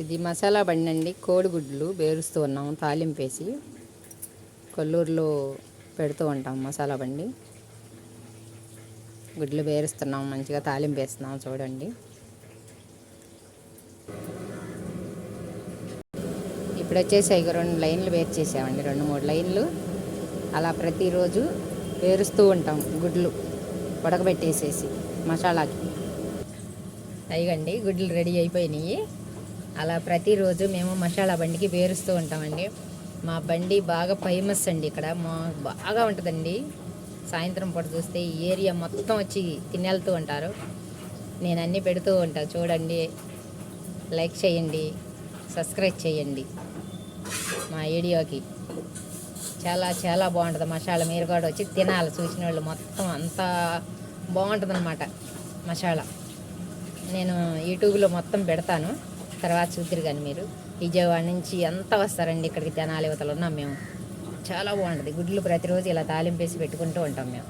ఇది మసాలా బండి అండి కోడిగుడ్లు వేరుస్తూ ఉన్నాం తాలింపేసి కొల్లూరులో పెడుతూ ఉంటాం మసాలా బండి. గుడ్లు వేరుస్తున్నాం మంచిగా తాలింపు వేస్తున్నాం చూడండి. ఇప్పుడు వచ్చేసి ఇక రెండు లైన్లు వేరు చేసామండి రెండు మూడు లైన్లు. అలా ప్రతిరోజు వేరుస్తూ ఉంటాం గుడ్లు ఉడకబెట్టేసేసి మసాలాకి. అయ్యండి గుడ్లు రెడీ అయిపోయినాయి. అలా ప్రతిరోజు మేము మసాలా బండికి వేరుస్తూ ఉంటామండి. మా బండి బాగా ఫేమస్ అండి ఇక్కడ. మా బాగా ఉంటుందండి. సాయంత్రం పూట చూస్తే ఈ ఏరియా మొత్తం వచ్చి తినేళ్తూ ఉంటారు. నేను అన్నీ పెడుతూ ఉంటాను చూడండి. లైక్ చేయండి. సబ్స్క్రైబ్ చేయండి మా వీడియోకి. చాలా చాలా బాగుంటుంది మసాలా. మీరు కూడా వచ్చి తినాలి. చూసిన వాళ్ళు మొత్తం అంతా బాగుంటుంది అనమాట మసాలా. నేను యూట్యూబ్లో మొత్తం పెడతాను. తర్వాత చూద్దరు కానీ మీరు. విజయవాడ నుంచి ఎంత వస్తారండి ఇక్కడికి జనాలు యువతలు ఉన్నాం మేము. చాలా బాగుంటుంది. గుడ్లు ప్రతిరోజు ఇలా తాలింపేసి పెట్టుకుంటూ ఉంటాం మేము.